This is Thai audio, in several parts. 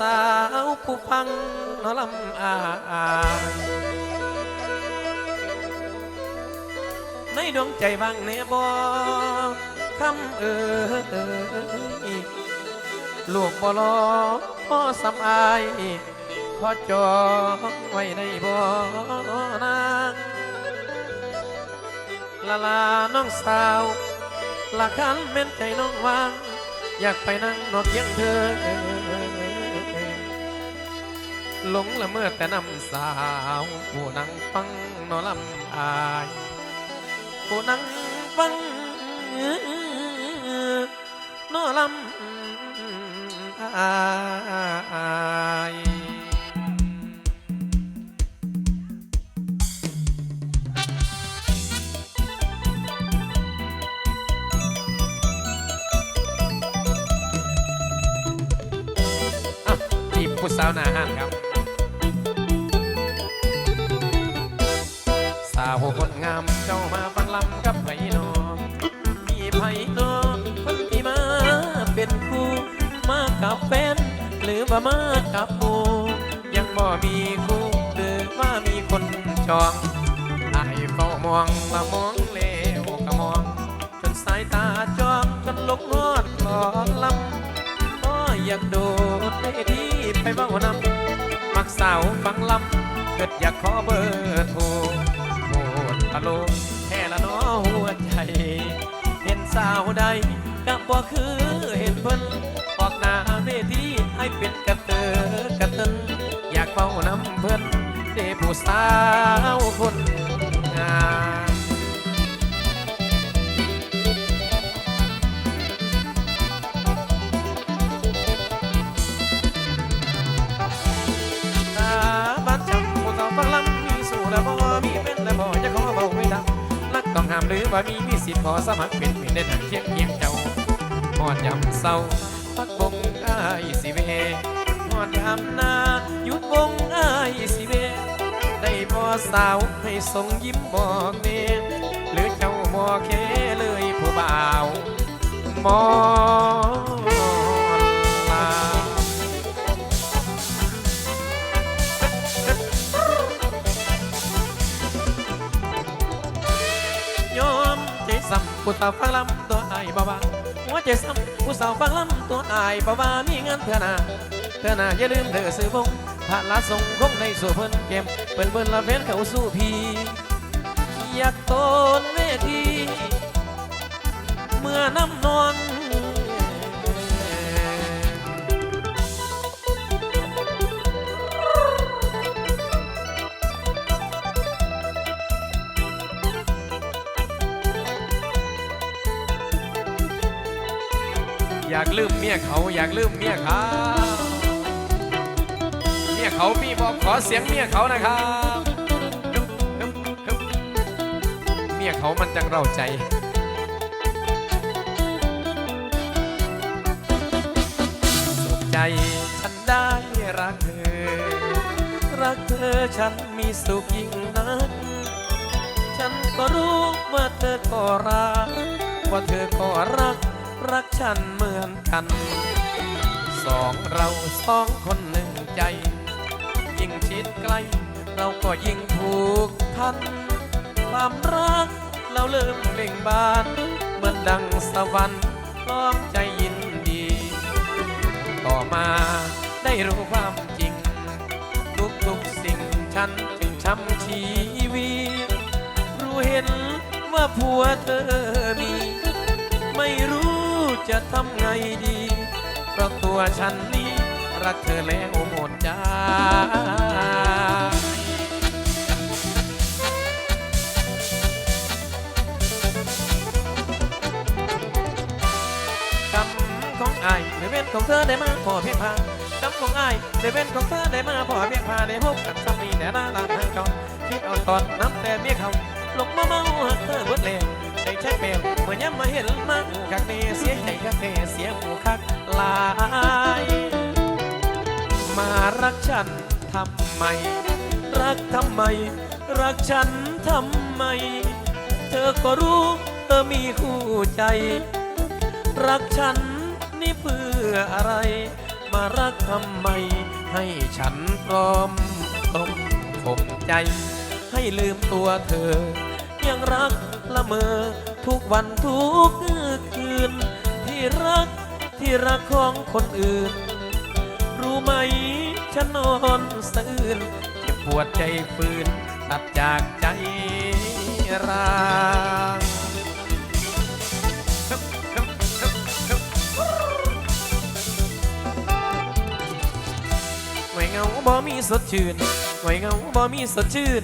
สาวผู้ฟังนอลำอายในดวงใจบางเนบอคำเอ่ยลูกบอลอพ่อสำอายขอจองไว้ในบ่อนางลาลาน้องสาวละคันเม่นใจน้องวาง อยากไปนั่งนอกเคียงเธอ หลงละเมื่อแต่นำสาว ผู้นั่งฟังนอลำอาย ผู้นั่งฟังนอลำอายอะจีบผู้สาวหน้าห้านครับ กับแฟนหรือว่ามากับหมูยังบ่มีคู่หรือว่ามีคนจองไอ้เฝ้ามองละมองเลวก็มอง จนสายตาจ้องจนลกนอดคลอนลำก็อยากโดดเวทีไปเบ้านำมักสาวฟังลำเกิดอยากขอเบอร์โทรโหดอารมณ์แค่ละน้อหัวใจ เห็นสาวใดก็บ่คือเห็นเพิ่น วทีให้เป็นกระเตอกระตินอยากเฝ้าน้ำเพิ่นเดผู้สาวคนงามตาบ้านจำผู้สาวฟังลำมีสู่และบ่มีเป็นและบ่จะขอเบาไม่ดังรักต้องห้ามหรือว่ามีมีสิทธิ์ขอสมัครเป็นเป็นได้ทางเคียงเคียงเจ้าหอดยำเศร้าพักบงายสิเวหอดยำนาหยุดวงอายสิเว ได้บ่สาวให้ส่งยิ้มบอกเนหรือเจ้าบ่แค่เลยผู้บ่าวมอลายอมใจซ้ำผู้สาฟังลำตัวไอายบ่าวา หัวใจซ้ำผู้สาวฟังลำตัวอายบ่าวามีเงินเธอนาเธอนาอย่าลืมเธอซื้อพงผ่าละส่งคงในสู่เพิ่นเกมเปิ่นเปิ้นละเฟ้นเขาสู้พีอยากโตนเวทีเมื่อน้ำนองากลืมเมียเขาอยากลืมเมียเขาเมียเขาพี่บอกขอเสียงเมียเขานะครับฮึบฮึบฮึบเมียเขามันจังเราใจสุขใจฉันได้รักเธอ รักเธอฉันมีสุขยิ่งนักฉันก็รู้ว่าเธอก็รักว่าเธอก็รัก รักฉันเหมือนกัน สองเราสองคนหนึ่งใจ ยิ่งชิดใกล้ เราก็ยิ่งผูกพัน ความรักเราเริ่มเบ่งบานเหมือนดังสวรรค์พร้อมใจยินดี ต่อมาได้รู้ความจริง ทุกทุกสิ่งฉันจึงช้ำชีวีรู้เห็นว่าผัวเธอมี ไม่รู้ จะทำไงดีเพราะตัวฉันนี้รักเธอแล้วหมดใจกำของอายในเว้นของเธอได้มาพอเพียงพากำของไอายในเว้นของเธอได้มาพอเพียงพาได้พบกันสักมีแต่หน้าลางทางจอนคิดเอาตอนน้ำแต่เมียเขาหลงมาเมาหักเธอเบิดแล้ว ใจใช้เปลวเมื่อย้ำมาเห็นมาหูคักเนเสียใจคักเนเสียหูคักหลาย มารักฉันทำไม รักทำไม รักฉันทำไม เธอก็รู้เธอมีคู่ใจ รักฉันนี่เพื่ออะไร มารักทำไม ให้ฉันพร้อมต้องข่มใจ ให้ลืมตัวเธอ ยังรัก ละเมอ ทุกวันทุกคืน ที่รักที่รักของคนอื่น รู้ไหมฉันนอนสะอื้นเจ็บปวดใจฟืนตัดจากใจร้างไว้เงาบ่มีสดชื่นไว้เงาบ่มีสดชื่น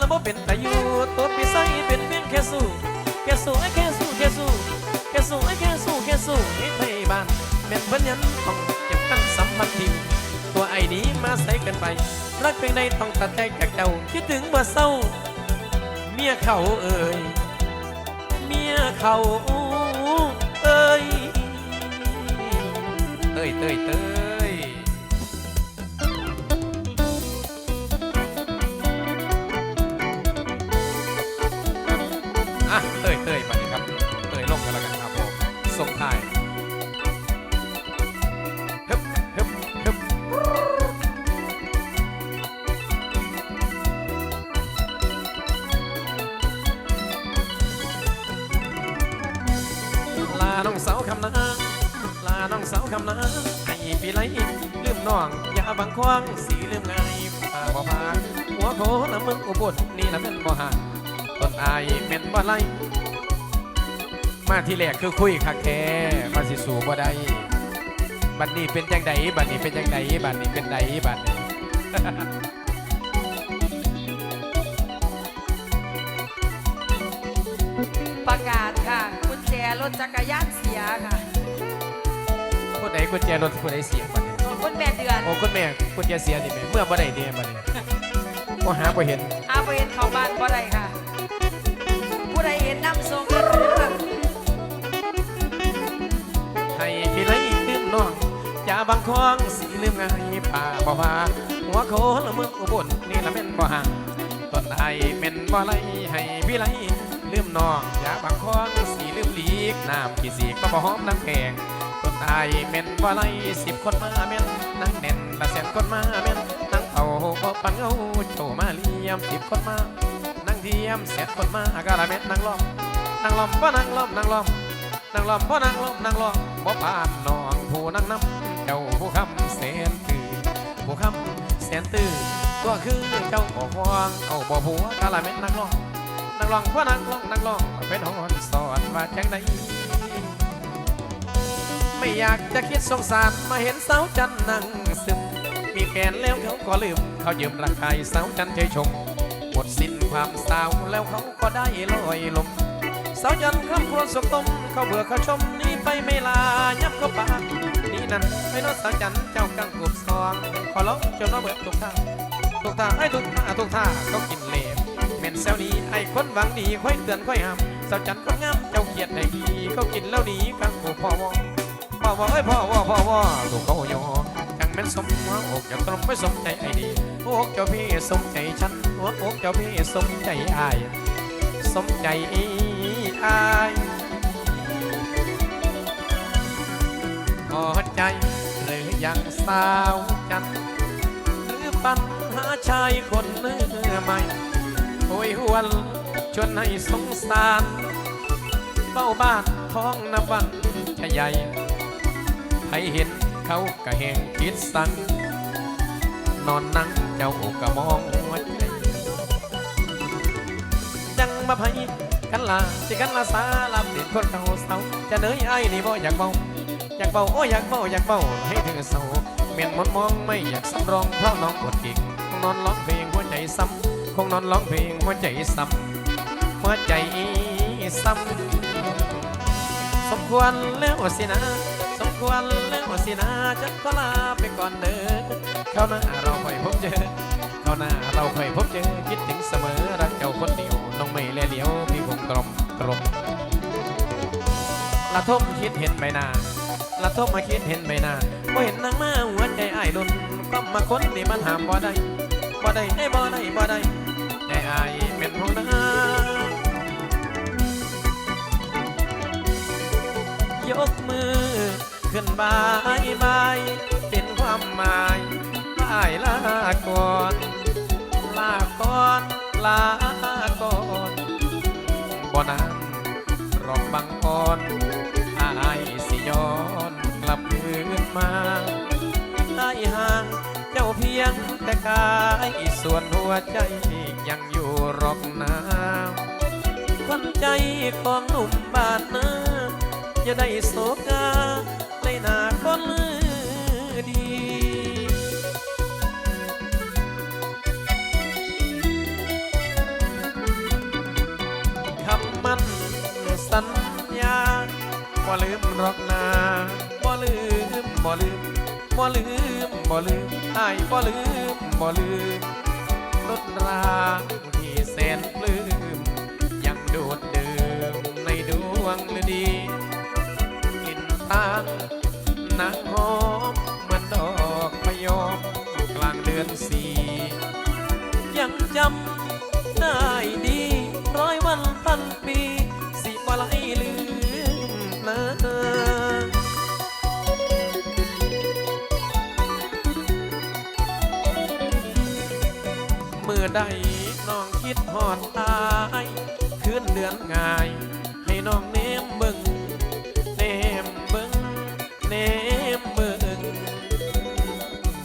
แล้วบ่เป็นตาอยู่ตัวปีไสเป็นเพียงแค่สู้แค่สู้ไอ้แค่สู้แค่สู้แค่สู้ไอ้แค่สู้แค่สู้ให้ไทยบ้านแม่นเพิ่นยันต้องเก็บกันสัมพันธ์ทีตัวไอ้นี้มาใส่กันไป รักเพียงใดต้องตัดใจจากเจ้าคิดถึงบ่เศร้า เมียเขาเอ่ยเมียเขาเอ้ยเต้ยเต้ยเต้ย อะเต้ยเต้ยมาเลยครับเต้ยลงกันแล้วกันครับผมส่งท้ายฮึบฮึบฮึบลาน้องสาวคำนาลาน้องสาวคำนาให้ปีไรลืมน้อง อย่าบังควางสีลืมไงป่าบ่พาหัวโขน้ำมึงอุบลนี่ละเป็นบ่ห่าง ต้นอายเม่นบ่ไรมาที่แรกคือคุยคักแท้มาสิสู่บ่ได้บัดนี้เป็นจังไดบัดนี้เป็นจังไดบัดนี้เป็นไดบัดนี้ประกาศค่ะกุญแจรถจักรยานเสียค่ะคนไหนกุญแจรถคนไหนเสียบัดนี้ของคุณแม่เดือนโอ้คุณแม่กุญแจเสียนี่แม่เมื่อบ่ได้เด้บัดนี้บ่หาบ่เห็นอาไปเห็นเขาบ้านบ่ได้ค่ะ ผู้ใดเห็นน้ำทรงเด้อเด้อให้พี่ไรลืมน้องอย่าบังควางสิลืมไงป่าบ่พาหัวโขละเมืองอุบลนี่ละเป็นบ่ห่างต้นไอเม่นบ่ไรให้พี่ไรลืมน้องอย่าบังควางสิลืมหลีกน้ำกี่สีก็บ่หอมน้ำแกงต้นไอเม่นบ่ไรสิบคนมาแม่นนั่งแน่นละแสนคนมาแม่นนั่งเอาบ่ปังเอาโจมาเลียมสิบคนมา เทียมแสนคนมากะละแม่นนั่งล้อมนั่งล้อมบ่นั่งล้อมนั่งล้อมนั่งล้อมบ่นั่งล้อมนั่งล้อมบ่ปานน้องผู้นั่งน้ำเจ้าผู้คำแสนตื่นผู้คำแสนตื่นก็คือเจ้าบ่ห่วงเอาบ่ผัวกะละแม่นนั่งล้อมนั่งล้อมบ่นั่งล้อมนั่งล้อมเป็นหอนสอนว่าจังไดไม่อยากจะคิดสงสารมาเห็นสาวจันทร์นั่งซึมมีแฟนแล้วเขาก็ลืมเขายืมร่างกายสาวจันทร์เฉยชมหมดสิ้น ความสาวแล้วเขาก็ได้ลอยลมสาวจันทร์คำครวสบตมเขาเบื่อเขาชมนี่ไปไม่ลายับเข้าปากนี่นั่นไอ้น้องสาวจันทร์เจ้ากังกบซองขอร้องจนว่าเบิดทุกท่าทุกท่าไอ้ทุกท่าทุกท่าเขากินเหลวเม่นแซวนี้ไอ้คนหวังดีค่อยเตือนค่อยห้ามสาวจันทร์คนงามเจ้าเกียดให้ดีเขากินแล้วหนีกังกูพ่อวอพ่อว่าเอ้ยพ่อว่พ่อว่าลูกเขาโยจังแม่นสมหัวอกอย่าตรมไม่สมใจไอ้ดีอกเจ้าพี่สมใจฉัน หัวอกเจ้าพี่สมใจอาย สมใจอายพอใจหรือยังสาวจันหรือปัญหาชายคนใหม่โอยหวนชวนให้สงสารเฝ้าบ้านท้องนับวันจะใหญ่ให้เห็นเขาก็แหงคิดสั่งนอนนั่งเจ้าก็มองหัวใจจัง มาไพกันลาสิกันลาสาลำเด็ดคนเขาเศร้าจะเนยไอ้นี่บ่อยากเบาอยากเบาโอ้อยากเบาอยากเบาให้เธอเศร้าเมียนมอนมองไม่อยากสำรองเพราะน้องปวดกิ่งคงนอนร้องเพลงหัวใจซ้ำคงนอนร้องเพลงหัวใจซ้ำหัวใจซ้ำสมควรแล้วสินะสมควรแล้วสินะจะขอลาไปก่อนเด้อเข้าวหน้าเราค่อยพบเจอาวนาเราเคยพบเจอคิดถึงเสมอรักเจ้าคนเดียวน้องไม่แลเหลียวพี่ผมตรมตรมละทมคิดเห็นไปนาละทมมาคิดเห็นไปนาพอเห็นนางมาหัวใจอ้ายลุนก็มาค้นนี่มันหามบ่ได้บ่ได้ไอ้บ่ได้บ่ได้แต่อ้ายเป็นของนางยกมือขึ้นบายบายเป็นความหมายอ้ายลาก่อน บ่นานรอบบังอ่อนอายสิย้อนกลับคืนมาให้ห่างเจ้าเพียงแต่กายส่วนหัวใจยังอยู่รอกนาควันใจของหนุ่มบ้านนาจะได้โศกาในนาคนดี ลืมรอกนาบ่ลืมบ่ลืมบ่ลืมบ่ลืมไอ้บ่ลืมบ่ลืมลดรางที่แสนปลื้มยังโดดเดิมในดวงฤดีกลิ่นตางนางหอมเหมือนดอกพยอมกลางเดือนสี่ยังจำได้ดีร้อยวันพันปี ใดน้องคิดหอดตายคืนเดือนง่าย ให้น้องเนมเบิ่งเนมเบิ่งเนมเบิ่ง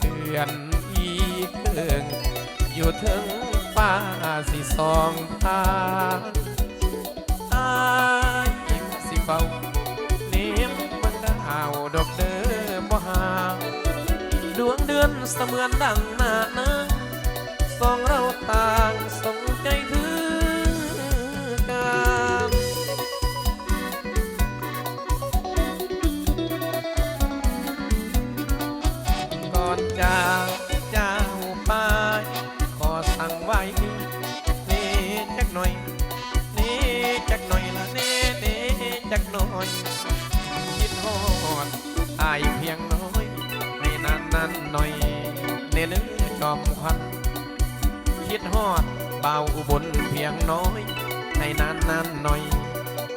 เดือนอีกเกิงอยู่ถึงฟ้าสิสองทางอายสิเฝ้าเนมเบิ่งดาวดอกเด้อบ่หาดวงเดือนเสมือนดังหน้านาง สองเราต่างสงใจถึงกันก่อนจากเจ้าไปขอสั่งไว้เน่จักหน่อยเน่จักหน่อยละเน่เน่จักหน่อยคิดฮอดอายเพียงน้อยในนานนั้นหน่อยเนื้อจอมควัน ฮอดเบาอุบลเพียงน้อย ให้นานนั้นหน่อย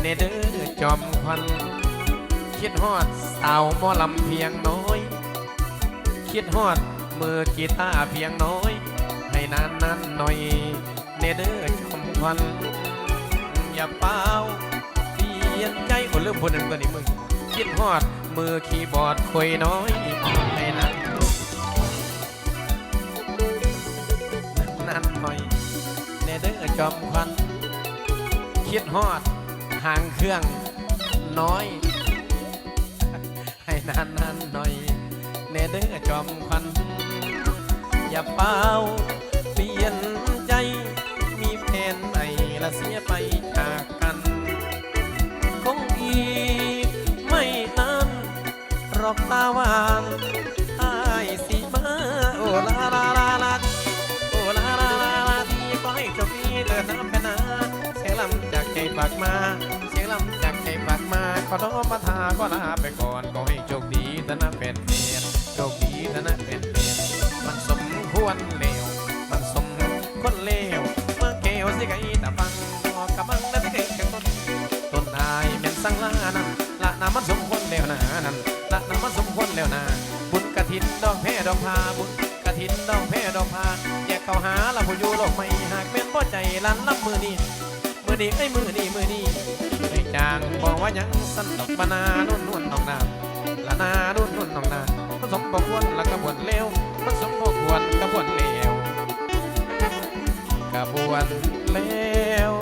เนเด้อจอมควันคิดฮอดสาวหมอลำเพียงน้อย คิดฮอดมือกีตาร์เพียงน้อย ให้นานนั้นหน่อย เนเดอร์ชมควันอย่าเป้าเปลี่ยนใจคนเริ่มคนหนึ่งตัวนี้มึงคิดฮอดมือคีย์บอร์ดคุยน้อยให้นาน จอมควัน คิดฮอดหางเครื่องน้อย ให้นานนั้นหน่อยเนเด้อจอมควัน อย่าเป้าเปลี่ยนใจ มีแผนใหม่ละเสียไปจากกัน คงอีกไม่นานรอกตาวาน ถินดอกแพรดอกพาบุญกระถินดอกแพรดอกพาแยกเข้าหาละผู้อยู่โลกไม่หากแม่นบ่ใจลันลับมือนี้มือนี้ไอ้มือนี้มือนี้ไอ้จางบอกว่ายังสันดอกบานานุ่นนุ่นน้องนาละนานุ่นนุ่นน้องนาผสมบ่ควรละกระบวนเลวผสมบ่ควรกระบวนเลวกระบวนเลว